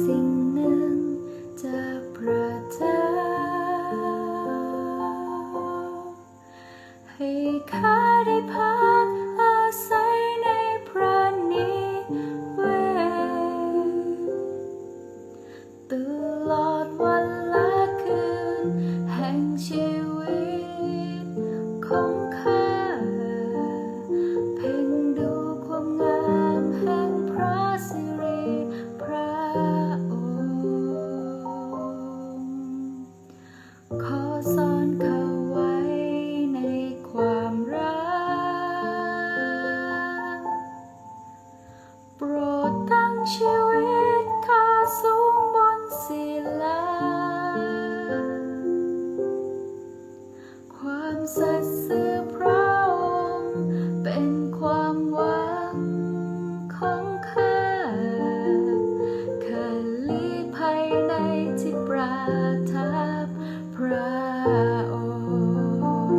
สิ่งหนึ่งจากระเจให้ข้าได้พา สัตสือพระองค์เป็นความหวังของข้าข้าลีภัยในที่ประทพระอง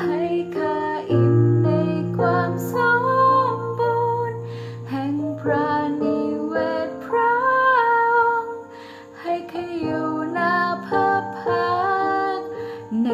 ให้ข้าอิ่มในความสมบูรณ์แห่งพระนิเวศพระองค์ให้ข้าอยู่นาพระพัใน